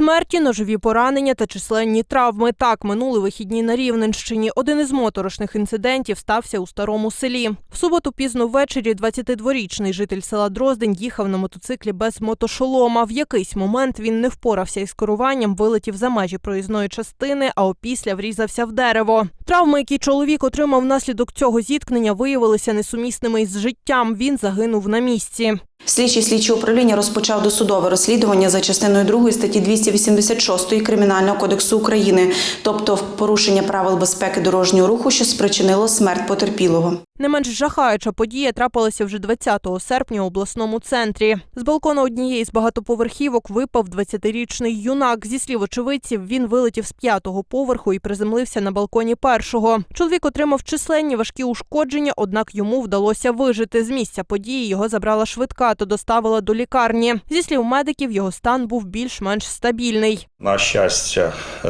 Смерті, ножові поранення та численні травми. Так, минули вихідні на Рівненщині. Один із моторошних інцидентів стався у старому селі. В суботу пізно ввечері 22-річний житель села Дроздень їхав на мотоциклі без мотошолома. В якийсь момент він не впорався із керуванням, вилетів за межі проїзної частини, а опісля врізався в дерево. Травми, які чоловік отримав внаслідок цього зіткнення, виявилися несумісними із життям. Він загинув на місці. Слідчий слідчого управління розпочав досудове розслідування за частиною 2 статті 286 Кримінального кодексу України, тобто порушення правил безпеки дорожнього руху, що спричинило смерть потерпілого. Не менш жахаюча подія трапилася вже 20 серпня у обласному центрі. З балкона однієї з багатоповерхівок випав 20-річний юнак. Зі слів очевидців, він вилетів з п'ятого поверху і приземлився на балконі першого. Чоловік отримав численні важкі ушкодження, однак йому вдалося вижити. З місця події його забрала швидка та доставила до лікарні. Зі слів медиків, його стан був більш-менш стабільний. На щастя, е,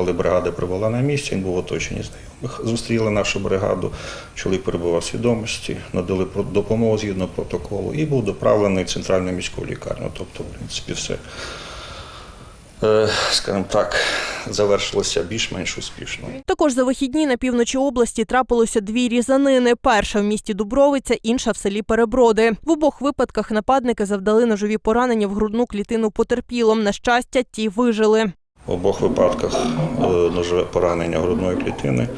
коли бригада прибула на місце, він був оточений знайомих. Зустріли нашу бригаду. Чоловік перебував свідомості, надали допомогу згідно протоколу і був доправлений в центральну міську лікарню. Тобто, в принципі, все, е, скажімо так, завершилося більш-менш успішно. Також за вихідні на півночі області трапилося дві різанини. Перша в місті Дубровиця, інша в селі Переброди. В обох випадках нападники завдали ножові поранення в грудну клітину потерпілом. На щастя, ті вижили. В обох випадках е, ножове поранення грудної клітини.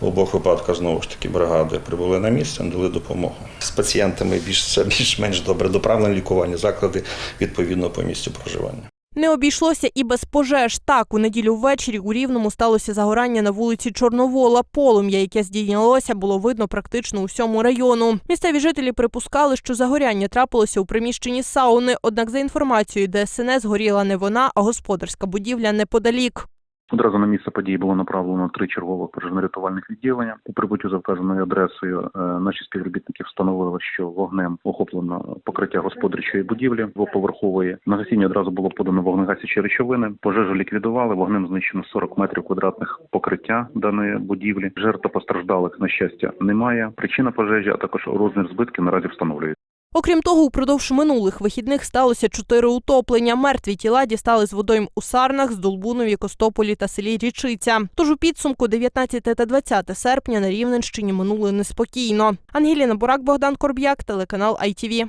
В обох випадках знову ж таки бригади прибули на місце, надали допомогу. З пацієнтами більш більш-менш добре доправлені лікування заклади відповідно по місцю проживання. Не обійшлося і без пожеж. Так, у неділю ввечері у Рівному сталося загорання на вулиці Чорновола. Полум'я, яке здійнялося, було видно практично у всьому району. Місцеві жителі припускали, що загоряння трапилося у приміщенні сауни. Однак, за інформацією ДСНС, горіла не вона, а господарська будівля неподалік. Одразу на місце події було направлено три чергових пожежно-рятувальних відділення. По прибуттю за вказаною адресою е, наші співробітники встановили, що вогнем охоплено покриття господарчої будівлі двоповерхової. На гасіння одразу було подано вогнегасячі речовини. Пожежу ліквідували. Вогнем знищено 40 метрів квадратних покриття даної будівлі. Жертв постраждалих на щастя немає. Причина пожежі, а також розмір збитків наразі встановлюється. Окрім того, упродовж минулих вихідних сталося чотири утоплення. Мертві тіла дістали з водойм у Сарнах, з Долбунові, Костополі та селі Річиця. Тож у підсумку 19 та 20 серпня на Рівненщині минули неспокійно. Ангеліна Бурак, Богдан Корб'як, телеканал ITV.